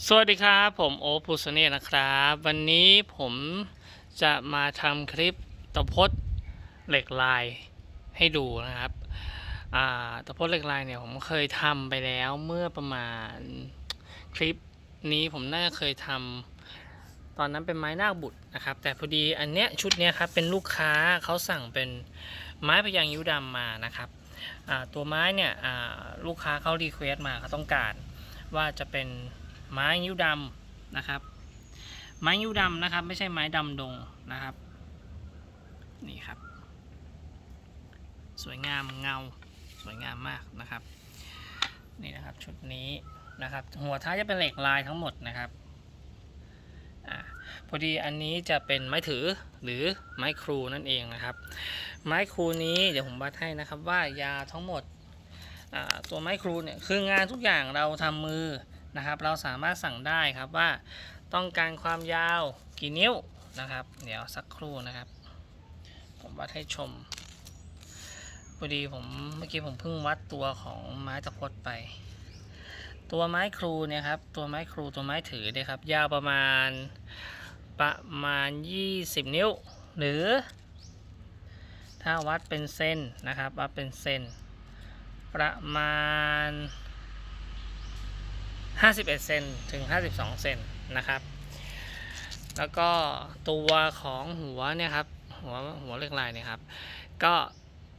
สวัสดีครับ ผมโอปุสเน่นะครับ วันนี้ผมจะมาทำคลิปตะพดเหล็กลายให้ดูนะครับตะพดเหล็กลายเนี่ยผมเคยทำไปแล้วเมื่อประมาณคลิปนี้ผมน่าจะเคยทำตอนนั้นเป็นไม้นาคบุตรนะครับ แต่พอดีอันเนี้ยชุดเนี้ยครับเป็นลูกค้าเขาสั่งเป็นไม้พยางยิ้วดำมานะครับตัวไม้เนี่ยลูกค้าเขารีเควสต์มาเขาต้องการว่าจะเป็น ไม้ยิ้วดำนะครับ ไม้ยิ้วดำนะครับ ไม่ใช่ไม้ดำดงนะครับนี่ครับ สวยงามเงาสวยงามมากนะครับนี่นะครับชุดนี้นะครับ หัวท้ายจะเป็นเหล็กลายทั้งหมดนะครับอพอดีอันนี้จะเป็นไม้ถือหรือไม้ครูนั่นเองนะครับ ไม้ครูนี้เดี๋ยวผมวัดให้นะครับว่ายาทั้งหมดตัวไม้ครูเนี่ยคืองานทุกอย่างเราทำมือ นะครับ เราสามารถสั่งได้ครับว่าต้องการความยาวกี่นิ้วนะครับ เดี๋ยวสักครู่นะครับ ผมวัดให้ชมพอดีผมเมื่อกี้ผมเพิ่งวัดตัวของไม้ตะพดไป ตัวไม้ครูเนี่ยครับตัวไม้ครูตัวไม้ถือเนี่ยครับยาวประมาณประมาณ 20 นิ้ว หรือ ถ้าวัดเป็นเส้นนะครับวัดเป็นเส้นประมาณ 51 เซนถึง 52 เซนนะครับ แล้วก็ตัวของหัวเนี่ยครับ หัวหัวเล็กลายเนี่ยครับ ก็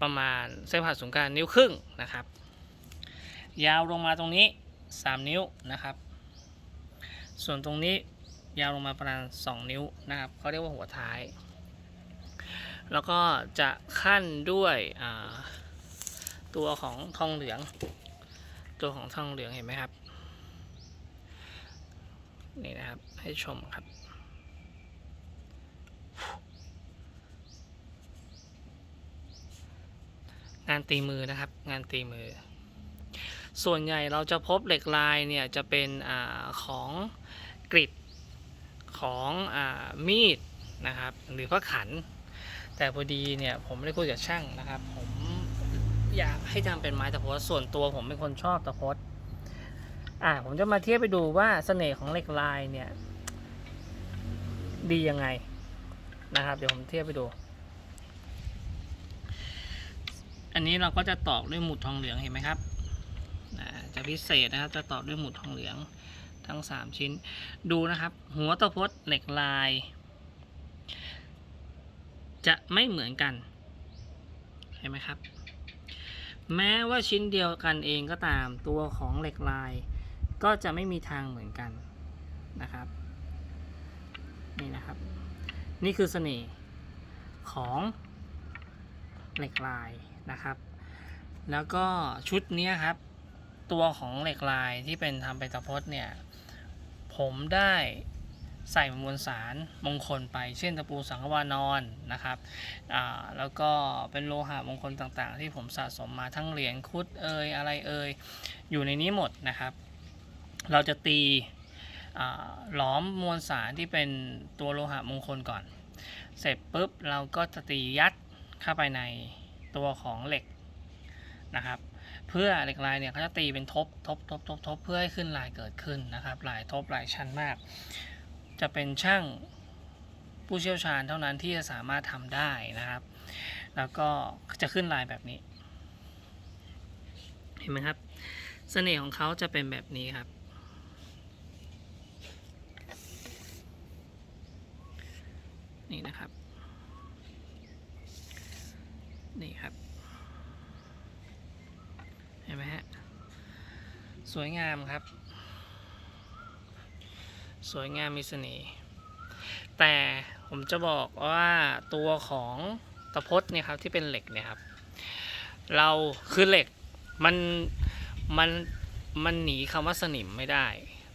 ประมาณเส้นผ่าศูนย์กลางนิ้วครึ่งนะครับ ยาวลงมาตรงนี้ 3 นิ้วนะครับ ส่วนตรงนี้ยาวลงมาประมาณ 2 นิ้วนะครับเขาเรียกว่าหัวท้าย แล้วก็จะขั้นด้วยตัวของทองเหลือง ตัวของทองเหลืองเห็นไหมครับ นี่นะครับ ให้ชมครับ งานตีมือนะครับ งานตีมือ ส่วนใหญ่เราจะพบเหล็กลายเนี่ยจะเป็นอของกริดของอมีดนะครับ หรือพระขัน แต่พอดีเนี่ยผมไม่ได้คุยกับช่างนะครับ ผมอยากให้ทำเป็นไม้ตะพดส่วนตัวผมเป็นคนชอบตะพด อ่าผมจะมาเทียบไปดูว่าเสน่ห์ของเหล็กลายเนี่ย ดียังไงนะครับ เดี๋ยวผมเทียบไปดู อันนี้เราก็จะตอกด้วยหมุดทองเหลืองเห็นไหมครับจะพิเศษนะครับ จะตอกด้วยหมุดทองเหลืองทั้ง 3 ชิ้น ดูนะครับ หัวตะพดเหล็กลาย จะไม่เหมือนกันเห็นไหมครับ แม้ว่าชิ้นเดียวกันเองก็ตามตัวของเหล็กลาย ก็จะไม่มีทางเหมือนกันนะครับ นี่นะครับ นี่คือเสน่ห์ของเหล็กลายนะครับ แล้วก็ชุดนี้ครับ ตัวของเหล็กลายที่เป็นทำเป็นตะพดเนี่ย ผมได้ใส่มวลสารมงคลไป เช่นตะปูสังฆวานอนนะครับอ่าแล้วก็เป็นโลหะมงคลต่างๆ ที่ผมสะสมมาทั้งเหรียญคุดเอยอะไรเอยอยู่ในนี้หมดนะครับ เราจะตีหลอมมวลสารที่เป็นตัวโลหะมงคลก่อน เสร็จปุ๊บเราก็จะตียัดเข้าไปในตัวของเหล็กนะครับ เพื่อเหล็กลายเนี่ยเขาจะตีเป็นทบทบทบทบทบเพื่อให้ขึ้นลายเกิดขึ้นนะครับลายทบลายชั้นมาก จะเป็นช่างผู้เชี่ยวชาญเท่านั้นที่จะสามารถทำได้นะครับ แล้วก็จะขึ้นลายแบบนี้ เห็นไหมครับ เสน่ห์ของเขาจะเป็นแบบนี้ครับ นี่นะครับ ครับ เห็นไหมฮะ สวยงามครับ สวยงามมีเสน่ห์แต่ผมจะบอกว่าตัวของตะพดเนี่ยครับที่เป็นเหล็กเนี่ยครับ เราคือเหล็กมันมันมันหนีคำว่าสนิมไม่ได้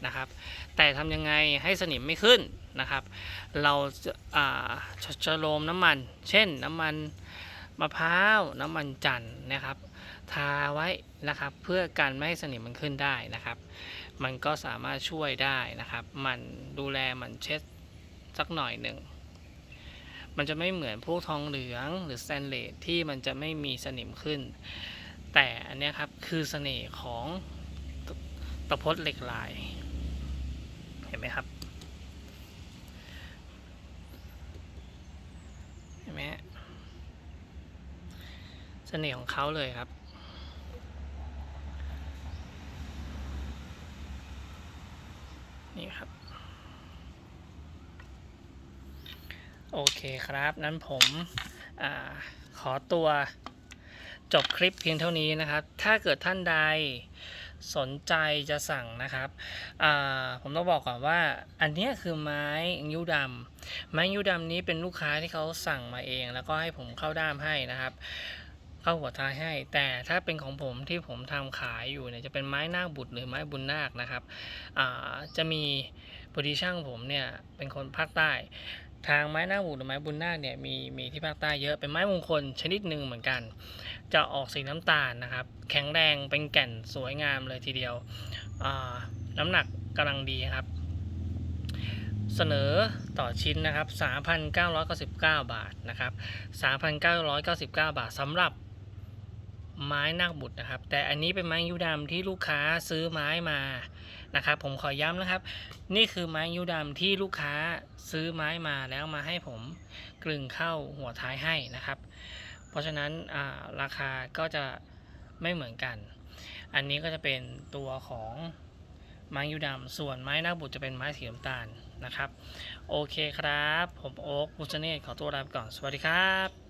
นะครับ แต่ทำยังไงให้สนิมไม่ขึ้นนะครับ เราจะอ่าชชโลมน้ำมัน เช่นน้ำมัน มะพร้าวน้ำมันจันทร์นะครับ ทาไว้นะครับ เพื่อกันไม่ให้สนิมมันขึ้นได้นะครับ มันก็สามารถช่วยได้นะครับ มันดูแลมันเช็ดสักหน่อยหนึ่งมันจะไม่เหมือนพวกทองเหลืองหรือสแตนเลสที่มันจะไม่มีสนิมขึ้น แต่อันนี้ครับคือเสน่ห์ของตะตะพดเหล็กลาย เห็นไหมครับ เห็นไหมฮะ เสน่ห์ของเขาเลยครับ นี่ครับ โอเคครับนั้นผมอขอตัวจบคลิปเพียงเท่านี้นะครับ ถ้าเกิดท่านใดสนใจจะสั่งนะครับผมต้องบอกก่อนว่าอันนี้คือไม้ยิ้วดำไม้ยิ้วดำนี้เป็นลูกค้าที่เขาสั่งมาเอง แล้วก็ให้ผมเข้าด้ามให้นะครับ เข้าหัวท้ายให้ แต่ถ้าเป็นของผมที่ผมทำขายอยู่เนี่ยจะเป็นไม้นาคบุตรหรือไม้บุญนาคนะครับจะมีพอดีช่างผมเนี่ยเป็นคนภาคใต้ ทางไม้หน้าบุตรหรือไม้บุญนาคเนี่ยมีมีที่ภาคใต้เยอะเป็นไม้มงคลชนิดหนึ่งเหมือนกัน จะออกสีน้ำตาลนะครับ แข็งแรงเป็นแก่นสวยงามเลยทีเดียวน้ำหนักกำลังดีครับเสนอต่อชิ้นนะครับ 3,999 บาทนะครับ 3,999 บาทสำหรับ ไม้นาคบุตรนะครับ แต่อันนี้เป็นไม้ยูดำที่ลูกค้าซื้อไม้มานะครับ ผมขอย้ำนะครับ นี่คือไม้ยูดำที่ลูกค้าซื้อไม้มาแล้วมาให้ผมกลึงเข้าหัวท้ายให้นะครับ เพราะฉะนั้นราคาก็จะไม่เหมือนกัน อันนี้ก็จะเป็นตัวของไม้ยูดำส่วนไม้นาคบุตรจะเป็นไม้สีน้ำตาลนะครับ โอเคครับ ผมโอ๊คบุษเนตขอตัวลาไปก่อน สวัสดีครับ